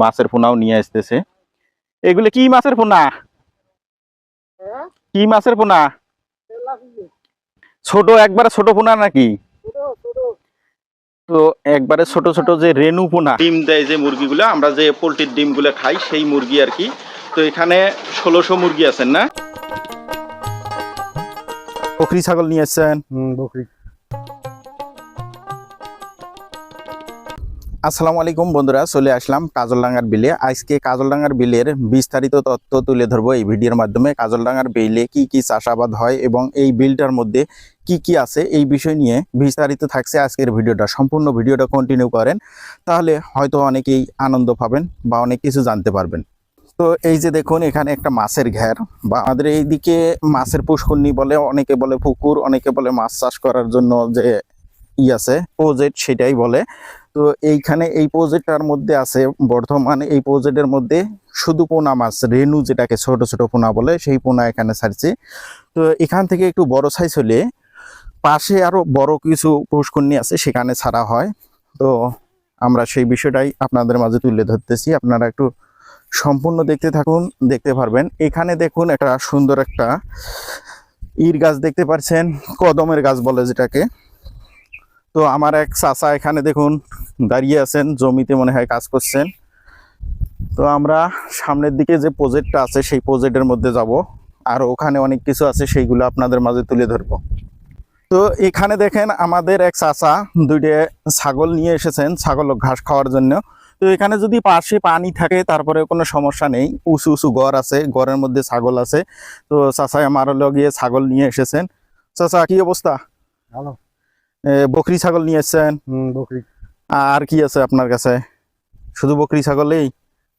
মাছের পোনাও নিয়ে আসতেছে। এগুলো কি মাছের পোনা? কি মাছের পোনা? ছোট একবারে ছোট পোনা নাকি? তো একবারে ছোট ছোট যে রেনু পোনা। ডিম দেয় যে মুরগিগুলো আমরা যে পোলট্রির ডিমগুলো খাই সেই মুরগি আর কি। তো এখানে ষোলোশো মুরগি আছেন না? বকরি ছাগল নিয়ে এসছেন। হুম বকরি। আসসালামু আলাইকুম বন্ধুরা, চলে আসলাম কাজলডাঙ্গার বিলে। আজকে কাজলডাঙ্গার বিলের বিস্তারিত তথ্য তুলে ধরবো এই ভিডিওর মাধ্যমে। কাজলডাঙ্গার বিলে কি কি চাষাবাদ হয় এবং এই বিলটার মধ্যে কি কি আছে এই বিষয় নিয়ে বিস্তারিত থাকছে আজকের ভিডিওটা। সম্পূর্ণ ভিডিওটা কন্টিনিউ করেন, তাহলে হয়তো অনেকেই আনন্দ পাবেন বা অনেক কিছু জানতে পারবেন। তো এই যে দেখুন, এখানে একটা মাছের ঘের বা আমাদের এইদিকে মাছের পুষ্করণী বলে, অনেকে বলে পুকুর, অনেকে বলে মাছ চাষ করার জন্য যে ই আছে প্রজেক্ট সেটাই বলে। তো এইখানে এই প্রজেক্টটার মধ্যে আছে বর্তমানে এই প্রজেক্টের মধ্যে শুধু পোনা মাছ রেনু যেটাকে ছোট ছোট পোনা বলে, সেই পোনা এখানে ছাড়ছে। তো এখান থেকে একটু বড় সাইজ হলে পাশে আরও বড় কিছু পুষ্করণী আছে, সেখানে ছাড়া হয়। তো আমরা সেই বিষয়টাই আপনাদের মাঝে তুলে ধরতেছি। আপনারা একটু সম্পূর্ণ দেখতে থাকুন, দেখতে পারবেন। এখানে দেখুন একটা সুন্দর একটা ইর গাছ দেখতে পাচ্ছেন, কদমের গাছ বলে যেটাকে। তো আমার এক চাচা এখানে দেখুন দাঁড়িয়ে আছেন, জমিতে মনে হয় কাজ করছেন। তো আমরা সামনের দিকে যে প্রজেক্টটা আছে, সেই প্রজেক্টের মধ্যে যাব। আর ওখানে অনেক কিছু আছে, সেইগুলো আপনাদের মাঝে তুলে ধরবো। তো এখানে দেখেন আমাদের এক চাচা দুইটা ছাগল নিয়ে এসেছেন, ছাগল ঘাস খাওয়ার জন্য। তো এখানে যদি পাশে পানি থাকে, তারপরে কোনো সমস্যা নেই। উঁচু উঁচু ঘর আছে ঘরের মধ্যে ছাগল আছে। তো চাচা আমার গিয়ে ছাগল নিয়ে এসেছেন। চাচা, কি অবস্থা? ভালো। বকরি ছাগল নিয়ে এসেছেন। বকরি। আর কি আছে আপনার কাছে? শুধু বকরি ছাগলেই?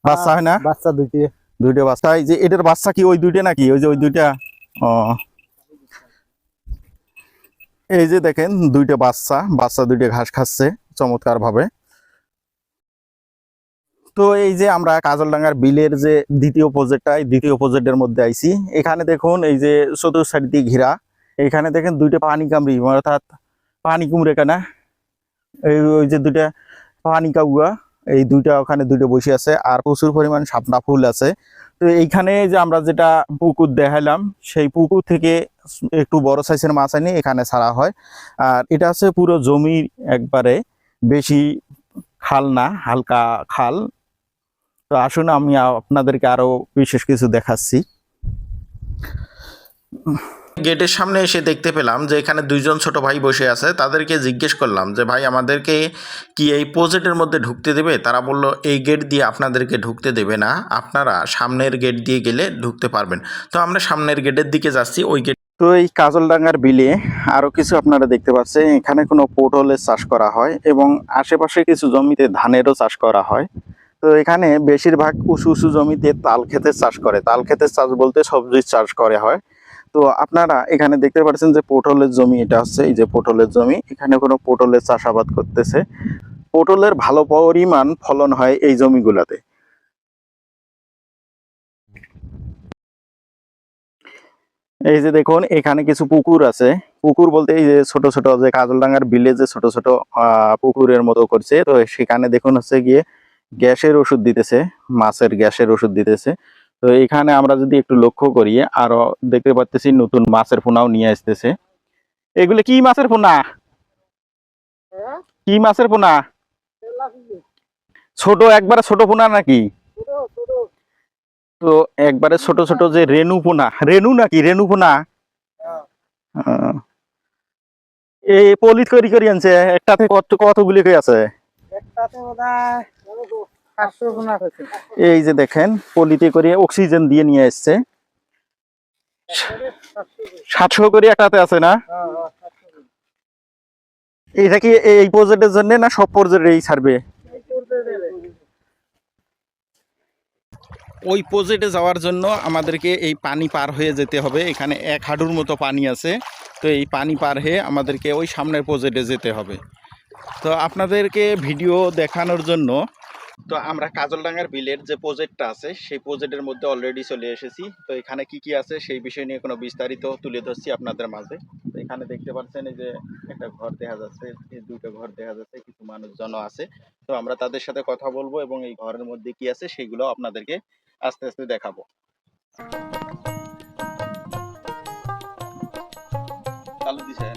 বাচ্চা হয় না? বাচ্চা দুইটি। দুইটা বাচ্চা। এই যে এটার বাচ্চা কি ওই দুইটা নাকি? ওই যে ওই দুইটা? ও। এই যে দেখেন দুইটা বাচ্চা। বাচ্চা দুইটা ঘাস খাচ্ছে চমৎকার ভাবে তো এই যে আমরা কাজলডাঙ্গার বিলের যে দ্বিতীয় প্রজেক্টটা দ্বিতীয় প্রজেক্টের মধ্যে আইছি। এখানে দেখুন এই যে চতুর্থ সাইড দিয়ে ঘেরা। এখানে দেখেন দুইটা পানি কামড়ি অর্থাৎ পানি কুমড়ে কেনা। এই ওই যে দুইটা পানি কাউয়া, এই দুইটা ওখানে দুইটা বসে আছে আর প্রচুর পরিমাণ শাপনা ফুল আছে। তো এইখানে যে আমরা যেটা পুকুর দেখালাম সেই পুকুর থেকে একটু বড় সাইজের মাছ এনে এখানে ছাড়া হয়। আর এটা হচ্ছে পুরো জমির একবারে বেশি খাল না, হালকা খাল। তো আসুন আমি আপনাদেরকে আরও বিশেষ কিছু দেখাচ্ছি। গেটের সামনে এসে দেখতে পেলাম যে এখানে দুইজন ছোট ভাই বসে আছে। তাদেরকে জিজ্ঞেস করলাম যে, ভাই, আমাদেরকে কি এই প্রজেক্টের মধ্যে ঢুকতে দেবে? তারা বলল, এই গেট দিয়ে আপনাদেরকে ঢুকতে দেবে না। আপনারা সামনের গেট দিয়ে গেলে ঢুকতে পারবেন। তো আমরা সামনের গেটের দিকে যাচ্ছি। ওই গেট তো এই কাজলডাঙ্গার বিলে আরও কিছু আপনারা দেখতে পাচ্ছেন। এখানে কোনো পটলের চাষ করা হয় এবং আশেপাশে কিছু জমিতে ধানেরও চাষ করা হয়। তো এখানে বেশিরভাগ উঁচু উঁচু জমিতে তাল ক্ষেতের চাষ করে। তাল ক্ষেতের চাষ বলতে সবজির চাষ করে হয়। তো আপনারা এখানে দেখতে পাচ্ছেন যে পটলের জমি এটা হচ্ছে, এই যে পটলের জমি। এখানে কোনো পটলের চাষাবাদ করতেছে। পটলের ভালো পরিমাণ ফলন হয় এই জমিগুলাতে। এই যে দেখুন, এখানে কিছু পুকুর আছে। পুকুর বলতে এই যে ছোট ছোট যে কাজলডাঙ্গার যে ছোট ছোট পুকুরের মতো করছে। তো সেখানে দেখুন হচ্ছে গিয়ে গ্যাসের ওষুধ দিতেছে, মাছের গ্যাসের ওষুধ দিতেছে। তো এখানে আমরা যদি একটু লক্ষ্য করি, আরও দেখতে পাচ্তেছি নতুন মাছের পোনাও নিয়ে আসতেছে। এগুলো কি মাছের পোনা কি মাছের পোনা ছোট একবারে ছোট পোনা নাকি? তো একবারে ছোট ছোট যে রেনু পোনা রেনু নাকি? রেনু পোনা এই পলিত করি করি আনছে, একটাতে কত কতগুলি আছে? এই যে দেখেন পলিতে করে অক্সিজেন দিয়ে নিয়ে এসছে। সাতশো করে একটাতে আছে না? এটা কি এই প্রজেক্টের জন্য না সব প্রজেক্টের এই ছাড়বে? ওই প্রজেক্টে যাওয়ার জন্য আমাদেরকে এই পানি পার হয়ে যেতে হবে। এখানে এক হাঁটুর মতো পানি আছে। তো এই পানি পার হয়ে আমাদেরকে ওই সামনের প্রজেক্টে যেতে হবে। তো আপনাদেরকে ভিডিও দেখানোর জন্য তো আমরা কাজলডাঙ্গার বিলের যে প্রজেক্টটা আছে, সেই প্রজেক্টের মধ্যে অলরেডি চলে এসেছি। তো এখানে কি কি আছে সেই বিষয় নিয়ে কোনো বিস্তারিত তুলে ধরছি আপনাদের মাঝে। তো এখানে দেখতে পাচ্ছেন এই যে একটা ঘর দেখা যাচ্ছে দুটো ঘর দেখা যাচ্ছে, কিছু মানুষজন আছে। তো আমরা তাদের সাথে কথা বলব এবং এই ঘরের মধ্যে কি আছে সেগুলো আপনাদেরকে আস্তে আস্তে দেখাবো। চালু দিছে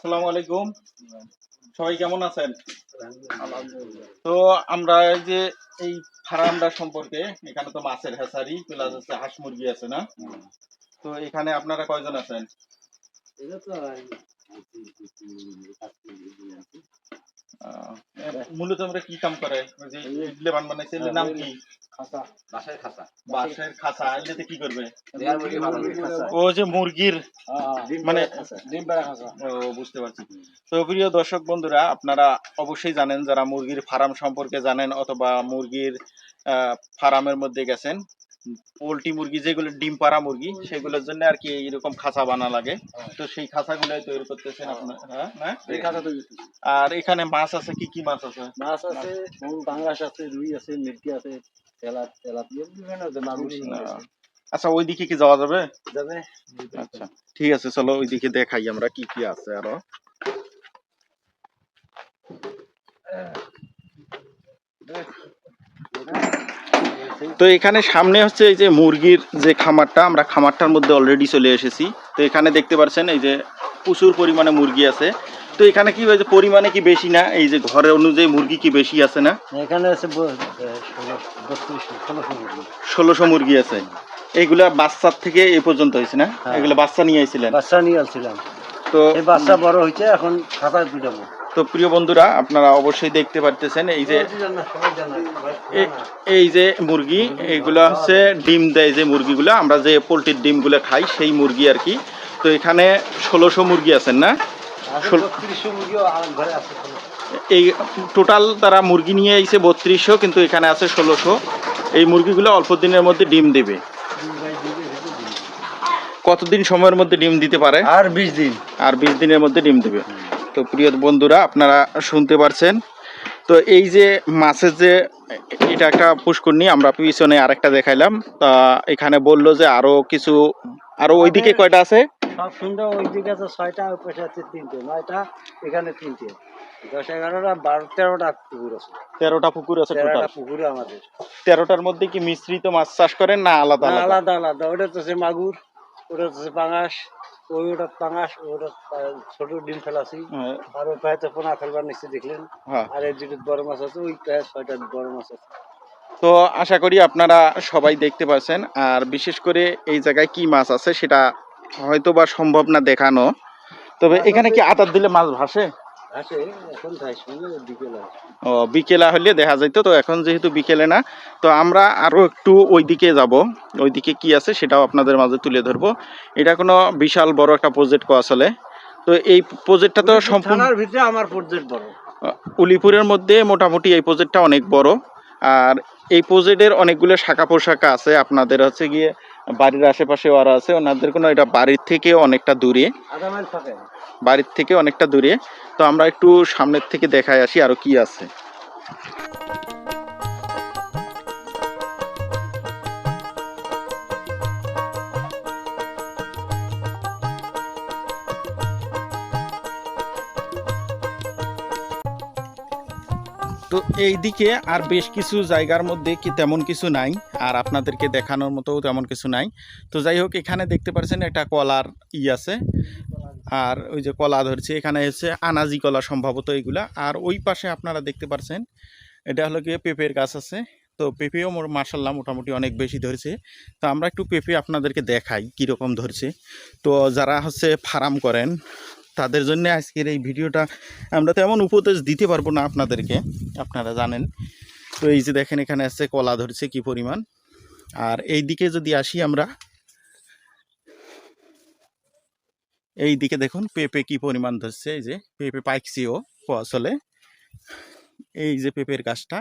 আসসালামু আলাইকুম। সবাই কেমন আছেন? তো আমরা এই যে এই ফার্মটা সম্পর্কে এখানে তো মাছের হেসারি প্লাস আছে হাঁস মুরগি আছে না? তো এখানে আপনারা কয়জন আছেন? মূলত আমরা কি কাম করে যে ইডলি বান বানাইছে এর নাম কি? খাসা করবে? ও যে মুরগির মানে ডিম পাড়া খাসা ও বুঝতে পারছি। তো প্রিয় দর্শক বন্ধুরা আপনারা অবশ্যই জানেন যারা মুরগির ফার্ম সম্পর্কে জানেন অথবা মুরগির ফার্মের মধ্যে গেছেন পোলট্রি মুরগি যেগুলো ডিম পাড়া মুরগি সেগুলোর জন্য আর কি এইরকম খাঁচা বানা লাগে। তো সেই খাঁচাগুলোই তৈরি করতেছেন আপনার হ্যাঁ? হ্যাঁ? আর এখানে মাছ আছে কি কি মাছ আছে? মাছ আছে বাংলাশ আছে রুই আছে মির্কি আছে আচ্ছা ওইদিকে কি যাওয়া যাবে? যাবে? আচ্ছা ঠিক আছে চলো ওইদিকে দেখাই আমরা কি কি আছে আরও। তো এখানে সামনে হচ্ছে এই যে মুরগির যে খামারটা আমরা খামারটার মধ্যে অলরেডি চলে এসেছি। তো এখানে দেখতে পাচ্ছেন এই যে প্রচুর পরিমাণে মুরগি আছে। তো এখানে কি হয়েছে পরিমাণে কি বেশি না? এই যে ঘরের অনুযায়ী মুরগি কি বেশি আছে না? এখানে আছে ষোলোশো মুরগি। আছে। এইগুলা বাচ্চার থেকে এই পর্যন্ত হয়েছে না? হ্যাঁ। এগুলো বাচ্চা নিয়ে আইছিলেন? বাচ্চা নিয়ে আসছিলাম তো এই বাচ্চা বড় হয়েছে এখন খাতায় পিটাবো তো প্রিয় বন্ধুরা আপনারা অবশ্যই দেখতে পারতেছেন এই যে এই যে মুরগি এইগুলো হচ্ছে ডিম দেয় যে মুরগিগুলো। আমরা যে পোলট্রির ডিমগুলো খাই সেই মুরগি আর কি। তো এখানে ষোলোশো মুরগি আছেন না? এই টোটাল তারা মুরগি নিয়ে এসে বত্রিশশো কিন্তু এখানে আছে ষোলোশো। এই মুরগিগুলো অল্প দিনের মধ্যে ডিম দেবে। কতদিন সময়ের মধ্যে ডিম দিতে পারে? আর বিশ দিন। আর বিশ দিনের মধ্যে ডিম দেবে। তো প্রিয় বন্ধুরা আপনারা শুনতে পারছেন। তো এই যে মাছের যে এটা একটা পুষ্করণী আমরা পিছনে আরেকটা দেখাইলাম। তা এখানে বলল যে আরও কিছু আরও ওইদিকে কয়টা আছে? সব সুন্দর ওই দিকে আছে ছয়টা ওই পাশে আছে তিনটে নয়টা এখানে তিনটে। দশ এগারোটা বারো তেরোটা পুকুর আছে। তেরোটা পুকুর আছে টোটাল। পুকুর আমাদের। তেরোটার মধ্যে কি মিশ্রিত মাছ চাষ করেন না আলাদা আলাদা? আলাদা ওটা তো মাগুর ওটা তো আছে পাঙাশ ওই ওটা পাঙাশ ওটা ছোট ডিম ফেলাছি হ্যাঁ, আর ওই পায়ে তো পোনা ফেলবার নিচে দেখলেন। হ্যাঁ। আর এই দুটো বড় মাছ আছে ওই প্রায় ছয়টা বড় মাছ আছে। তো আশা করি আপনারা সবাই দেখতে পাচ্ছেন আর বিশেষ করে এই জায়গায় কি মাছ আছে সেটা হয়তো বা সম্ভব না দেখানো। তবে এখানে কি আতার দিলে মাছ ভাসে? ও বিকেলা হলে দেখা যাইতো তো এখন যেহেতু বিকেলে না তো আমরা আরও একটু ওইদিকে যাব। ওইদিকে কি আছে সেটাও আপনাদের মাঝে তুলে ধরবো। এটা কোনো বিশাল বড় একটা প্রজেক্ট আসলে। তো এই প্রজেক্টটা তো সম্পূর্ণ ভিতরে আমার প্রজেক্ট বড়। উলিপুরের মধ্যে মোটামুটি এই প্রজেক্টটা অনেক বড়। আর এই প্রজেক্টের অনেকগুলো শাখা পোশাখা আছে। আপনাদের হচ্ছে গিয়ে বাড়ির আশেপাশে ওরা আছে। ওনাদের কোনো এটা বাড়ির থেকে অনেকটা দূরে। বাড়ির থেকে অনেকটা দূরে। তো আমরা একটু সামনের থেকে দেখায় আসি আরও কি আছে। তো এইদিকে আর বেশ কিছু জায়গার মধ্যে কি তেমন কিছু নাই, আর আপনাদেরকে দেখানোর মতো তেমন কিছু নাই। তো যাই হোক, এখানে দেখতে পাচ্ছেন একটা কলার ই আছে, আর ওই যে কলা ধরছে, এখানে হচ্ছে আনাজি কলা সম্ভবত এইগুলা আর ওই পাশে আপনারা দেখতে পাচ্ছেন এটা হলো গিয়ে পেঁপের গাছ আছে। তো পেঁপেও মোর মার্শাল্লাহ মোটামুটি অনেক বেশি ধরছে। তো আমরা একটু পেঁপে আপনাদেরকে দেখাই কীরকম ধরছে। তো যারা হচ্ছে ফার্ম করেন তাদের জন্য আজকের এই ভিডিওটা আমরা তেমন উপদেশ দিতে পারব না আপনাদেরকে, আপনারা জানেন। তো এই যে দেখেন, এখানে আছে কলা ধরছে কি পরিমাণ। আর এই দিকে যদি আসি আমরা এই দিকে দেখুন, পেঁপে কি পরিমাণ ধরছে, এই যে পেঁপে পাইকছিও আসলে এই যে পেঁপের গাছটা,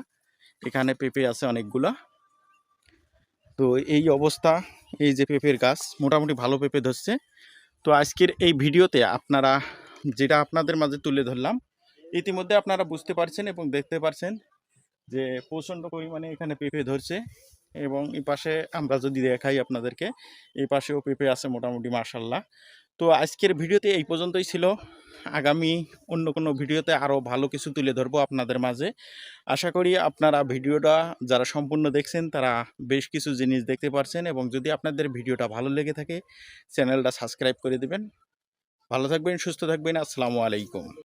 এখানে পেঁপে আছে অনেকগুলা। তো এই অবস্থা, এই যে পেঁপের গাছ, মোটামুটি ভালো পেঁপে ধরছে। তো আজকের এই ভিডিওতে আপনারা যেটা আপনাদের মাঝে তুলে ধরলাম, ইতিমধ্যে আপনারা বুঝতে পারছেন এবং দেখতে পারছেন যে প্রচণ্ড পরিমাণে এখানে পেঁপে ধরছে। এবং এই পাশে আমরা যদি দেখাই আপনাদেরকে, এই পাশেও পেঁপে আছে মোটামুটি মার্শাল্লাহ তো আজকের ভিডিওতে এই পর্যন্তই ছিল। আগামী অন্য কোনো ভিডিওতে আরও ভালো কিছু তুলে ধরবো আপনাদের মাঝে। আশা করি আপনারা ভিডিওটা যারা সম্পূর্ণ দেখছেন, তারা বেশ কিছু জিনিস দেখতে পারছেন এবং যদি আপনাদের ভিডিওটা ভালো লেগে থাকে, চ্যানেলটা সাবস্ক্রাইব করে দেবেন। ভালো থাকবেন, সুস্থ থাকবেন। আসসালামু আলাইকুম।